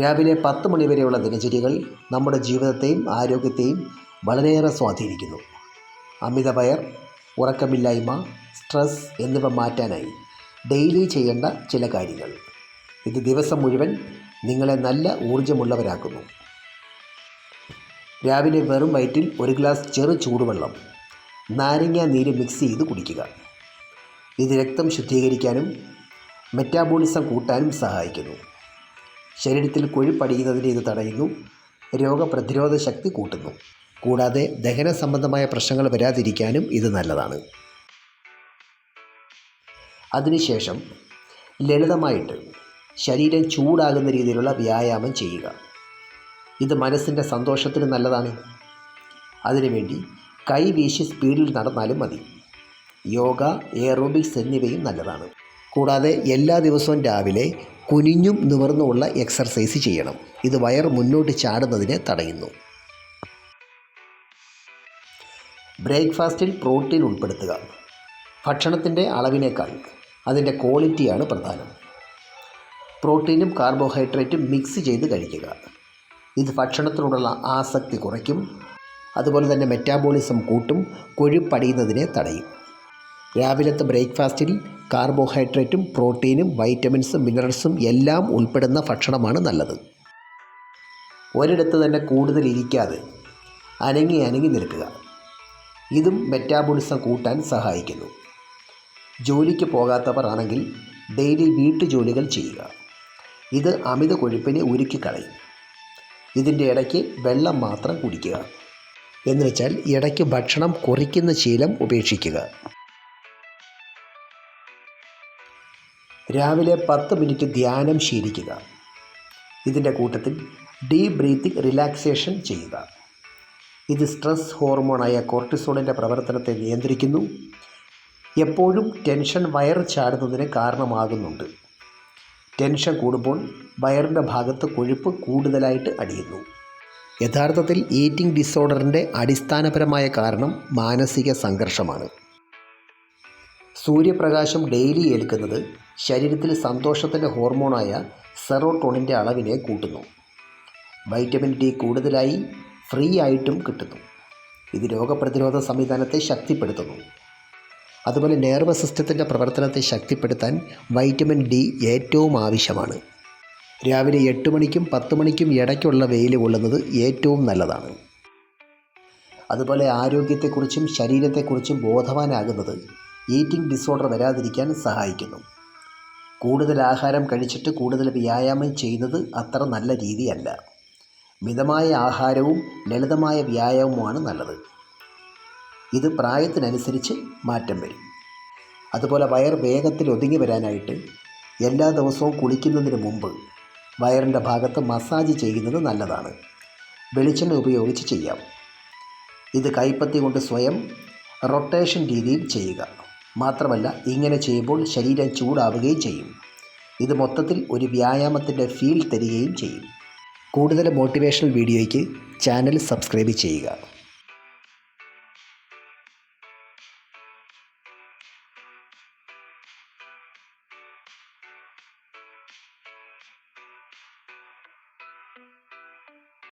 രാവിലെ പത്ത് മണിവരെയുള്ള ദിനചര്യകൾ നമ്മുടെ ജീവിതത്തെയും ആരോഗ്യത്തെയും വളരെയേറെ സ്വാധീനിക്കുന്നു. അമിത വയർ ഉറക്കമില്ലായ്മ സ്ട്രെസ് എന്നിവ മാറ്റാനായി ഡെയിലി ചെയ്യേണ്ട ചില കാര്യങ്ങൾ. ഇത് ദിവസം മുഴുവൻ നിങ്ങളെ നല്ല ഊർജമുള്ളവരാക്കുന്നു. രാവിലെ വെറും വയറ്റിൽ ഒരു ഗ്ലാസ് ചെറു ചൂടുവെള്ളം നാരങ്ങ നീര് മിക്സ് ചെയ്ത് കുടിക്കുക. ഇത് രക്തം ശുദ്ധീകരിക്കാനും മെറ്റാബോളിസം കൂട്ടാനും സഹായിക്കുന്നു. ശരീരത്തിൽ കൊഴുപ്പടിയുന്നതിനെ ഇത് തടയുന്നു. രോഗപ്രതിരോധ ശക്തി കൂട്ടുന്നു. കൂടാതെ ദഹന സംബന്ധമായ പ്രശ്നങ്ങൾ വരാതിരിക്കാനും ഇത് നല്ലതാണ്. അതിനുശേഷം ലളിതമായിട്ട് ശരീരം ചൂടാകുന്ന രീതിയിലുള്ള വ്യായാമം ചെയ്യുക. ഇത് മനസ്സിന്റെ സന്തോഷത്തിന് നല്ലതാണ്. അതിനുവേണ്ടി കൈ വീശി സ്പീഡിൽ നടന്നാലും മതി. യോഗ എയറോബിക്സ് എന്നിവയും നല്ലതാണ്. കൂടാതെ എല്ലാ ദിവസവും രാവിലെ കുനിഞ്ഞും നിവർന്നുമുള്ള എക്സർസൈസ് ചെയ്യണം. ഇത് വയർ മുന്നോട്ട് ചാടുന്നതിനെ തടയുന്നു. ബ്രേക്ക്ഫാസ്റ്റിൽ പ്രോട്ടീൻ ഉൾപ്പെടുത്തുക. ഭക്ഷണത്തിന്റെ അളവിനേക്കാൾ അതിന്റെ ക്വാളിറ്റിയാണ് പ്രധാനം. പ്രോട്ടീനും കാർബോഹൈഡ്രേറ്റും മിക്സ് ചെയ്ത് കഴിക്കുക. ഇത് ഭക്ഷണത്തിനോടുള്ള ആസക്തി കുറയ്ക്കും. അതുപോലെ തന്നെ മെറ്റാബോളിസം കൂട്ടും. കൊഴുപ്പടിയുന്നതിനെ തടയും. രാവിലത്തെ ബ്രേക്ക്ഫാസ്റ്റിൽ കാർബോഹൈഡ്രേറ്റും പ്രോട്ടീനും വൈറ്റമിൻസും മിനറൽസും എല്ലാം ഉൾപ്പെടുന്ന ഭക്ഷണമാണ് നല്ലത്. ഒരിടത്ത് തന്നെ കൂടുതൽ ഇരിക്കാതെ അനങ്ങി അനങ്ങി നിൽക്കുക. ഇതും മെറ്റാബോളിസം കൂട്ടാൻ സഹായിക്കുന്നു. ജോലിക്ക് പോകാത്തവർ ആണെങ്കിൽ ഡെയിലി വീട്ടുജോലികൾ ചെയ്യുക. ഇത് അമിത കൊഴുപ്പിനെ ഉരുക്കിക്കളയും ഇതിന്റെ ഇടയ്ക്ക് വെള്ളം മാത്രം കുടിക്കുക. എന്നുവെച്ചാൽ ഇടയ്ക്ക് ഭക്ഷണം കുറിക്കുന്ന ശീലം ഉപേക്ഷിക്കുക. രാവിലെ പത്ത് മിനിറ്റ് ധ്യാനം ശീലിക്കുക. ഇതിന്റെ കൂട്ടത്തിൽ ഡീപ് ബ്രീത്തിങ് റിലാക്സേഷൻ ചെയ്യുക. ഇത് സ്ട്രെസ് ഹോർമോണായ കോർട്ടിസോണിന്റെ പ്രവർത്തനത്തെ നിയന്ത്രിക്കുന്നു. എപ്പോഴും ടെൻഷൻ വയർ ചാടുന്നതിന് കാരണമാകുന്നുണ്ട്. ടെൻഷൻ കൂടുമ്പോൾ വയറിന്റെ ഭാഗത്ത് കൊഴുപ്പ് കൂടുതലായിട്ട് അടിയുന്നു. യഥാർത്ഥത്തിൽ ഈറ്റിംഗ് ഡിസോർഡറിന്റെ അടിസ്ഥാനപരമായ കാരണം മാനസിക സംഘർഷമാണ്. സൂര്യപ്രകാശം ഡെയിലി ഏൽക്കുന്നത് ശരീരത്തിൽ സന്തോഷത്തിന്റെ ഹോർമോണായ സെറോട്ടോണിന്റെ അളവിനെ കൂട്ടുന്നു. വൈറ്റമിൻ ഡി കൂടുതലായി ഫ്രീ ആയിട്ടും കിട്ടുന്നു. ഇത് രോഗപ്രതിരോധ സംവിധാനത്തെ ശക്തിപ്പെടുത്തുന്നു. അതുപോലെ നെർവ് സിസ്റ്റത്തിന്റെ പ്രവർത്തനത്തെ ശക്തിപ്പെടുത്താൻ വൈറ്റമിൻ ഡി ഏറ്റവും ആവശ്യമാണ്. രാവിലെ എട്ട് മണിക്കും പത്ത് മണിക്കും ഇടയ്ക്കുള്ള വെയിൽ കൊള്ളുന്നത് ഏറ്റവും നല്ലതാണ്. അതുപോലെ ആരോഗ്യത്തെക്കുറിച്ചും ശരീരത്തെക്കുറിച്ചും ബോധവാനാകുന്നത് ഈറ്റിംഗ് ഡിസോർഡർ വരാതിരിക്കാൻ സഹായിക്കുന്നു. കൂടുതൽ ആഹാരം കഴിച്ചിട്ട് കൂടുതൽ വ്യായാമം ചെയ്യുന്നത് അത്ര നല്ല രീതിയല്ല. മിതമായ ആഹാരവും ലളിതമായ വ്യായാമവുമാണ് നല്ലത്. ഇത് പ്രായത്തിനനുസരിച്ച് മാറ്റം വരും. അതുപോലെ വയർ വേഗത്തിൽ ഒതുങ്ങി വരാനായിട്ട് എല്ലാ ദിവസവും കുളിക്കുന്നതിന് മുമ്പ് വയറിന്റെ ഭാഗത്ത് മസാജ് ചെയ്യുന്നത് നല്ലതാണ്. വെളിച്ചെണ്ണ ഉപയോഗിച്ച് ചെയ്യാം. ഇത് കൈപ്പത്തി കൊണ്ട് സ്വയം റൊട്ടേഷൻ രീതിയിൽ ചെയ്യുക. മാത്രമല്ല ഇങ്ങനെ ചെയ്യുമ്പോൾ ശരീരം ചൂടാവുകയും ചെയ്യും. ഇത് മൊത്തത്തിൽ ഒരു വ്യായാമത്തിന്റെ ഫീൽ തരികയും ചെയ്യും. കൂടുതൽ മോട്ടിവേഷണൽ വീഡിയോയ്ക്ക് ചാനൽ സബ്സ്ക്രൈബ് ചെയ്യുക.